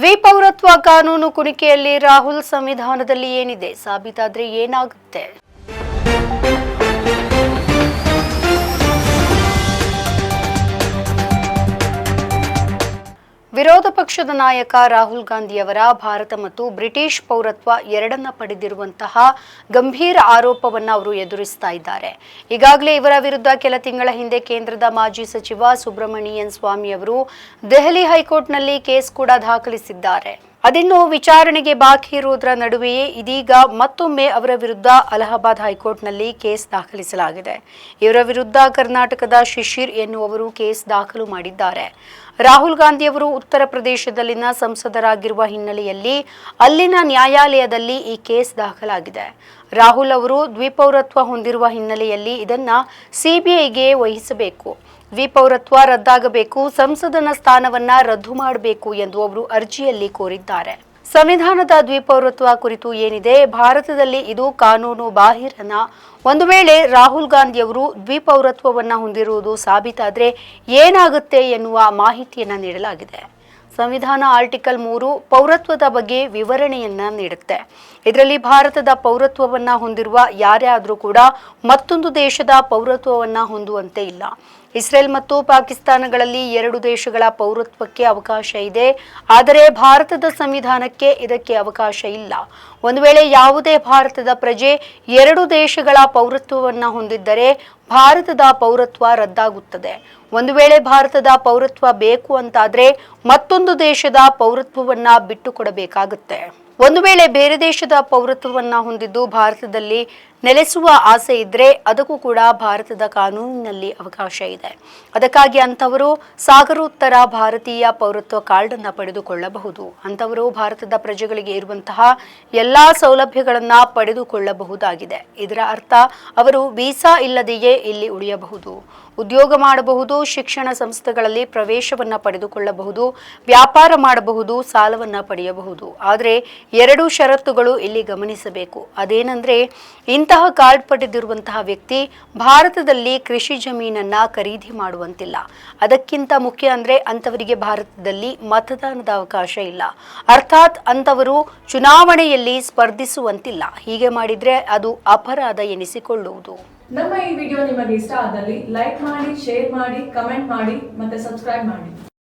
ದ್ವಿಪೌರತ್ವ ಕಾನೂನು ಕುಣಿಕೆಯಲ್ಲಿ ರಾಹುಲ್ ಸಂವಿಧಾನದಲ್ಲಿ ಏನಿದೆ ಸಾಬೀತಾದ್ರೆ ಏನಾಗುತ್ತೆ? ವಿರೋಧ ಪಕ್ಷದ ನಾಯಕ ರಾಹುಲ್ ಗಾಂಧಿಯವರ ಭಾರತ ಮತ್ತು ಬ್ರಿಟಿಷ್ ಪೌರತ್ವ ಎರಡನ್ನ ಪಡೆದಿರುವಂತಹ ಗಂಭೀರ ಆರೋಪವನ್ನು ಅವರು ಎದುರಿಸ್ತಾ ಇದ್ದಾರೆ. ಈಗಾಗಲೇ ಇವರ ವಿರುದ್ಧ ಕೆಲ ತಿಂಗಳ ಹಿಂದೆ ಕೇಂದ್ರದ ಮಾಜಿ ಸಚಿವ ಸುಬ್ರಹ್ಮಣಿಯನ್ ಸ್ವಾಮಿ ಅವರು ದೆಹಲಿ ಹೈಕೋರ್ಟ್ನಲ್ಲಿ ಕೇಸ್ ಕೂಡ ದಾಖಲಿಸಿದ್ದಾರೆ. ಅದಿನ್ನು ವಿಚಾರಣೆಗೆ ಬಾಕಿ ಇರುವುದರ ನಡುವೆಯೇ ಇದೀಗ ಮತ್ತೊಮ್ಮೆ ಅವರ ವಿರುದ್ಧ ಅಲಹಾಬಾದ್ ಹೈಕೋರ್ಟ್ನಲ್ಲಿ ಕೇಸ್ ದಾಖಲಿಸಲಾಗಿದೆ. ಇವರ ವಿರುದ್ಧ ಕರ್ನಾಟಕದ ಶಿಶಿರ್ ಎನ್ನುವರು ಕೇಸ್ ದಾಖಲು ಮಾಡಿದ್ದಾರೆ. ರಾಹುಲ್ ಗಾಂಧಿಯವರು ಉತ್ತರ ಪ್ರದೇಶದಲ್ಲಿನ ಸಂಸದರಾಗಿರುವ ಹಿನ್ನೆಲೆಯಲ್ಲಿ ಅಲ್ಲಿನ ನ್ಯಾಯಾಲಯದಲ್ಲಿ ಈ ಕೇಸ್ ದಾಖಲಾಗಿದೆ. ರಾಹುಲ್ ಅವರು ದ್ವಿಪೌರತ್ವ ಹೊಂದಿರುವ ಹಿನ್ನೆಲೆಯಲ್ಲಿ ಇದನ್ನ ಸಿಬಿಐಗೆ ವಹಿಸಬೇಕು. ದ್ವಿಪೌರತ್ವ ರದ್ದಾಗಬೇಕು, ಸಂಸದನ ಸ್ಥಾನವನ್ನ ರದ್ದು ಮಾಡಬೇಕು ಎಂದು ಅವರು ಅರ್ಜಿಯಲ್ಲಿ ಕೋರಿದ್ದಾರೆ. ಸಂವಿಧಾನದ ದ್ವಿಪೌರತ್ವ ಕುರಿತು ಏನಿದೆ? ಭಾರತದಲ್ಲಿ ಇದು ಕಾನೂನು ಬಾಹಿರನ. ಒಂದು ವೇಳೆ ರಾಹುಲ್ ಗಾಂಧಿಯವರು ದ್ವಿಪೌರತ್ವವನ್ನು ಹೊಂದಿರುವುದು ಸಾಬೀತಾದರೆ ಏನಾಗುತ್ತೆ ಎನ್ನುವ ಮಾಹಿತಿಯನ್ನು ನೀಡಲಾಗಿದೆ. ಸಂವಿಧಾನ ಆರ್ಟಿಕಲ್ ಮೂರು ಪೌರತ್ವದ ಬಗ್ಗೆ ವಿವರಣೆಯನ್ನ ನೀಡುತ್ತೆ. ಇದರಲ್ಲಿ ಭಾರತದ ಪೌರತ್ವವನ್ನ ಹೊಂದಿರುವ ಯಾರೇ ಆದರೂ ಕೂಡ ಮತ್ತೊಂದು ದೇಶದ ಪೌರತ್ವವನ್ನ ಹೊಂದುವಂತೆ ಇಲ್ಲ. ಇಸ್ರೇಲ್ ಮತ್ತು ಪಾಕಿಸ್ತಾನಗಳಲ್ಲಿ ಎರಡು ದೇಶಗಳ ಪೌರತ್ವಕ್ಕೆ ಅವಕಾಶ ಇದೆ. ಆದರೆ ಭಾರತದ ಸಂವಿಧಾನಕ್ಕೆ ಇದಕ್ಕೆ ಅವಕಾಶ ಇಲ್ಲ. ಒಂದು ವೇಳೆ ಯಾವುದೇ ಭಾರತದ ಪ್ರಜೆ ಎರಡು ದೇಶಗಳ ಪೌರತ್ವವನ್ನು ಹೊಂದಿದ್ದರೆ ಭಾರತದ ಪೌರತ್ವ ರದ್ದಾಗುತ್ತದೆ. ಒಂದು ವೇಳೆ ಭಾರತದ ಪೌರತ್ವ ಬೇಕು ಅಂತಾದರೆ ಮತ್ತೊಂದು ದೇಶದ ಪೌರತ್ವವನ್ನು ಬಿಟ್ಟು ಕೊಡಬೇಕಾಗುತ್ತೆ ಒಂದು ವೇಳೆ ಬೇರೆ ದೇಶದ ಪೌರತ್ವವನ್ನು ಹೊಂದಿದ್ದು ಭಾರತದಲ್ಲಿ ನೆಲೆಸುವ ಆಸೆ ಇದ್ದರೆ ಅದಕ್ಕೂ ಕೂಡ ಭಾರತದ ಕಾನೂನಿನಲ್ಲಿ ಅವಕಾಶ ಇದೆ. ಅದಕ್ಕಾಗಿ ಅಂಥವರು ಸಾಗರೋತ್ತರ ಭಾರತೀಯ ಪೌರತ್ವ ಕಾರ್ಡ್ ಅನ್ನ ಪಡೆದುಕೊಳ್ಳಬಹುದು. ಅಂಥವರು ಭಾರತದ ಪ್ರಜೆಗಳಿಗೆ ಇರುವಂತಹ ಎಲ್ಲಾ ಸೌಲಭ್ಯಗಳನ್ನು ಪಡೆದುಕೊಳ್ಳಬಹುದಾಗಿದೆ. ಇದರ ಅರ್ಥ ಅವರು ವೀಸಾ ಇಲ್ಲದೆಯೇ ಇಲ್ಲಿ ಉಳಿಯಬಹುದು. ಉದ್ಯೋಗ ಮಾಡಬಹುದು, ಶಿಕ್ಷಣ ಸಂಸ್ಥೆಗಳಲ್ಲಿ ಪ್ರವೇಶವನ್ನು ಪಡೆದುಕೊಳ್ಳಬಹುದು, ವ್ಯಾಪಾರ ಮಾಡಬಹುದು, ಸಾಲವನ್ನ ಪಡೆಯಬಹುದು. ಆದರೆ ಎರಡು ಷರತ್ತುಗಳು ಇಲ್ಲಿ ಗಮನಿಸಬೇಕು. ಅದೇನೆಂದರೆ, ಇಂತಹ ಕಾರ್ಡ್ ಪಡೆದಿರುವಂತಹ ವ್ಯಕ್ತಿ ಭಾರತದಲ್ಲಿ ಕೃಷಿ ಜಮೀನನ್ನು ಖರೀದಿ ಮಾಡುವಂತಿಲ್ಲ. ಅದಕ್ಕಿಂತ ಮುಖ್ಯ ಅಂದರೆ ಅಂಥವರಿಗೆ ಭಾರತದಲ್ಲಿ ಮತದಾನದ ಅವಕಾಶ ಇಲ್ಲ. ಅರ್ಥಾತ್ ಅಂಥವರು ಚುನಾವಣೆಯಲ್ಲಿ ಸ್ಪರ್ಧಿಸುವಂತಿಲ್ಲ. ಹೀಗೆ ಮಾಡಿದರೆ ಅದು ಅಪರಾಧ ಎನಿಸಿಕೊಳ್ಳುವುದು. ನಮ್ಮ ಈ ವಿಡಿಯೋ ನಿಮಗೆ ಇಷ್ಟ ಆದಲ್ಲಿ ಲೈಕ್ ಮಾಡಿ, ಶೇರ್ ಮಾಡಿ, ಕಮೆಂಟ್ ಮಾಡಿ ಮತ್ತೆ ಸಬ್ಸ್ಕ್ರೈಬ್ ಮಾಡಿ.